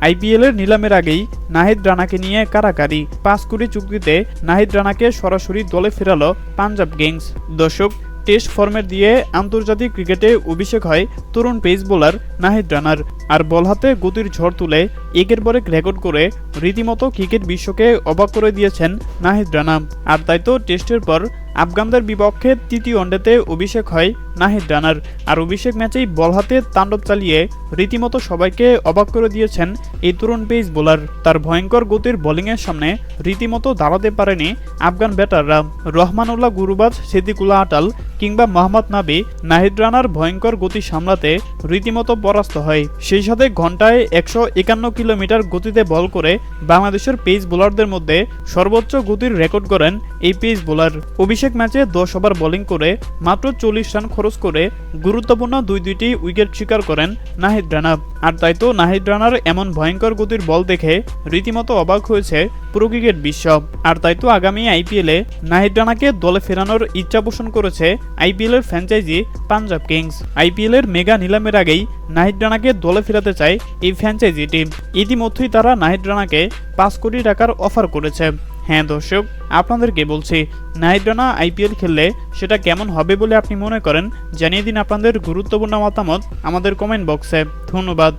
IPL এর নিলামের আগেই নাহিদ রানাকে নিয়ে কারাকারি। পাঁচ কোটি চুক্তিতে নাহিদ রানাকে সরাসরি দলে ফেরালো পাঞ্জাব কিংস। দর্শক, টেস্ট ফর্মেট দিয়ে আন্তর্জাতিক ক্রিকেটে অভিষেক হয় তরুণ পেস বোলার নাহিদ রানার। আর বল হাতে গতির ঝড় তুলে একের পর এক রেকর্ড করে রীতিমতো ক্রিকেট বিশ্বকে অবাক করে দিয়েছেন নাহিদ রানা। আর তাই তো টেস্টের পর আফগানদের বিপক্ষে তৃতীয় ওয়ানডেতে অভিষেক হয় নাহিদ রানার। আর অভিষেক ম্যাচেই বল হাতে তাণ্ডব চালিয়ে রীতিমতো সবাইকে অবাক করে দিয়েছেন এই তরুণ পেস বোলার। তার ভয়ঙ্কর গতির বোলিংয়ের সামনে রীতিমতো দাঁড়াতে পারেনি আফগান ব্যাটাররা। রহমানুল্লাহ গুরুবাজ, সিদ্দিকুল্লাহ আটাল কিংবা মোহাম্মদ নাবি নাহিদ রানার ভয়ঙ্কর গতি সামলাতে রীতিমতো পরাস্ত হয়। সেই সাথে ঘন্টায় একশো একান্ন কিলোমিটার গতিতে বল করে বাংলাদেশের পেস বোলারদের মধ্যে সর্বোচ্চ গতির রেকর্ড করেন এই পেস বোলার। অভিষেক ম্যাচে দশ ওভার বোলিং করে মাত্র চল্লিশ রান খরচ করে গুরুত্বপূর্ণ দুই দুইটি উইকেট শিকার করেন নাহিদ রানা। আর তাই তো নাহিদ রানার এমন ভয়ঙ্কর গতির বল দেখে রীতিমতো অবাক হয়েছে পুরো ক্রিকেট বিশ্ব। আর তাই তো আগামী আইপিএলে নাহিদ রানাকে দলে ফেরানোর ইচ্ছা পোষণ করেছে আইপিএল এর ফ্র্যাঞ্চাইজি পাঞ্জাব কিংস। আইপিএল এর মেগা নিলামের আগেই নাহিদ রানাকে দলে ফেরাতে চায় এই ফ্র্যাঞ্চাইজি টিম। ইতিমধ্যেই তারা নাহিদ রানাকে পাঁচ কোটি টাকার অফার করেছে। হ্যাঁ দর্শক, আপনাদেরকে বলছি রানা আইপিএল খেললে সেটা কেমন হবে বলে আপনি মনে করেন? জানিয়ে দিন আপনাদের গুরুত্বপূর্ণ মতামত আমাদের কমেন্ট বক্সে ধন্যবাদ।